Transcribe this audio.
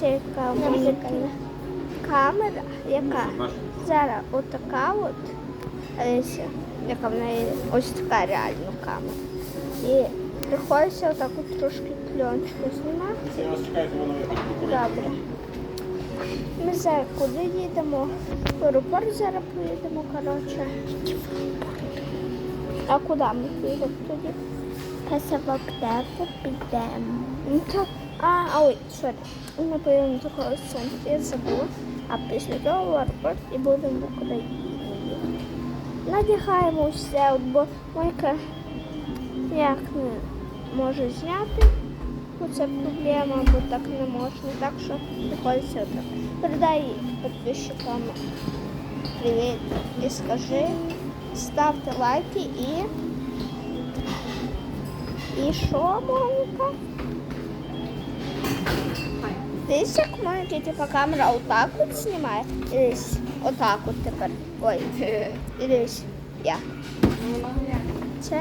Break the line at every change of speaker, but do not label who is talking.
Це яка унікальна камера, яка зараз отака от, ось, яка в неї ось така реально камера. І приходиться отак от трошки пленочку знімати. Добре. Ми зараз куди їдемо? В аеропорт зараз поїдемо, коротше. А куди ми поїдемо тоді? Пesa в аптеку підемо. Ну а, а ой, сорі. Ми поїдемо до центру, я забула. А після того в аеропорт і будемо в Україні їхати. Надягаємо все, от, бо Мойка як не може зняти. Оце проблема, бо так не можна. Так що приходиться отак. Передай підписчикам привіт і скажи, ставте лайки і. І що, Моніка? Дивись, як в типа камера отак от знімає. Дивись, отак от тепер. Ой, дивись, я.
Ну, вона як?